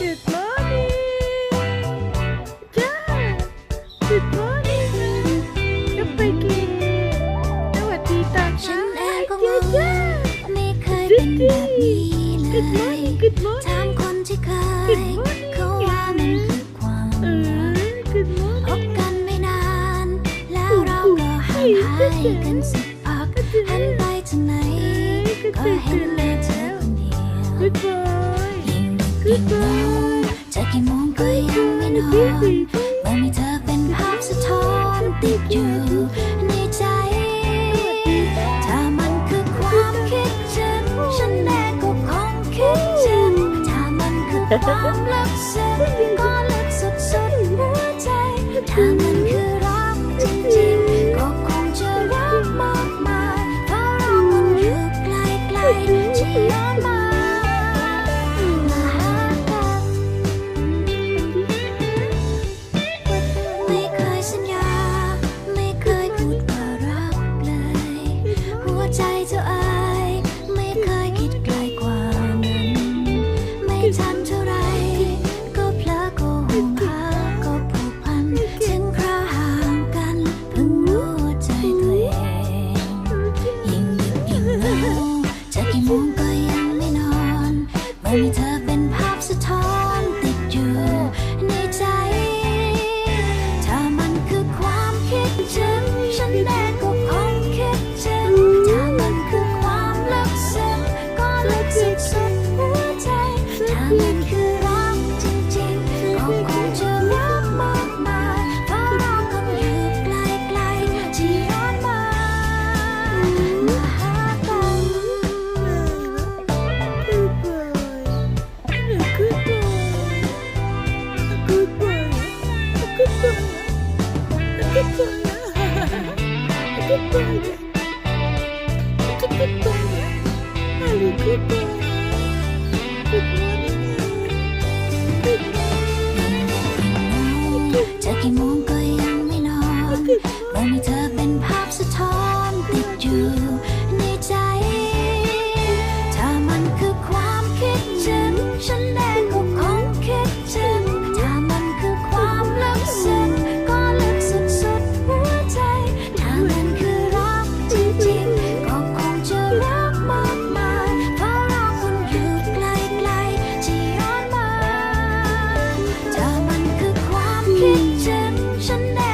Good morning จ้า Good morning ก็ไปกินสวัสดีตอนฉัเช้านเองก็จ้างงจ้า ไม่เคยเป็นแบบนี้เล Good ย morning Good ถาม morning คนที่เค Good ย morning เขาว่ามันคือความเอรัก อ Good พ morning บกันไม่นาน แล้วเราก็ห่างหายกันสักพักหันไปทางไหนก็เห็นแค่เธอคนเดียว Good boy ยิ่งดึกยิ่งเหงจะกี่โมงก็ยังไม่นอนเมื่อมีเธอเป็นภาพสะท้อนติดอยู่ในใจ ถ้ามันคือความคิดถึงฉันแน่ก็คงคิดถึงถ้ามันคือความลึกซึ้งก็ลึกสุดสุดๆหัวใจ ถ้ามันคือรักจริงๆก็คงจะรักมากมายเพราะเรามันอยู่ไกลๆที่ ใจเจ้าอายไม่เคยคิดไกลกว่านั้น ไม่ทันเท่าไร ก็เพลอก็ห่วงหาก็ผูกพันถึงคราวห่างกันเพิ่งรู้ใจตัวเองยิ่งดึกยิ่งเหงาจะกี่โมงก็ยังไม่นอนเมื่อมีเธอเป็นภาพสะท้อนติดอยู่ในใจ ถ้ามันคือความคิดถึง ถ้ามั กี่โมงก็ยังไม่นอนเรามีเธอเป็นภาพสะท้อนติดอยู่ในใจ ถ้ามันคือความคิดถึงฉันเองก็คงคิดถึงถ้ามันคือความลึกซึ้งก็ลึกสุดสุดหัวใจ ถ้ามันคือรักจริงๆก็คงจะรักมากมายเพราะเราคนอยู่ไกลๆที่ย้อนมาถ้ามันคือความคิด Chanel.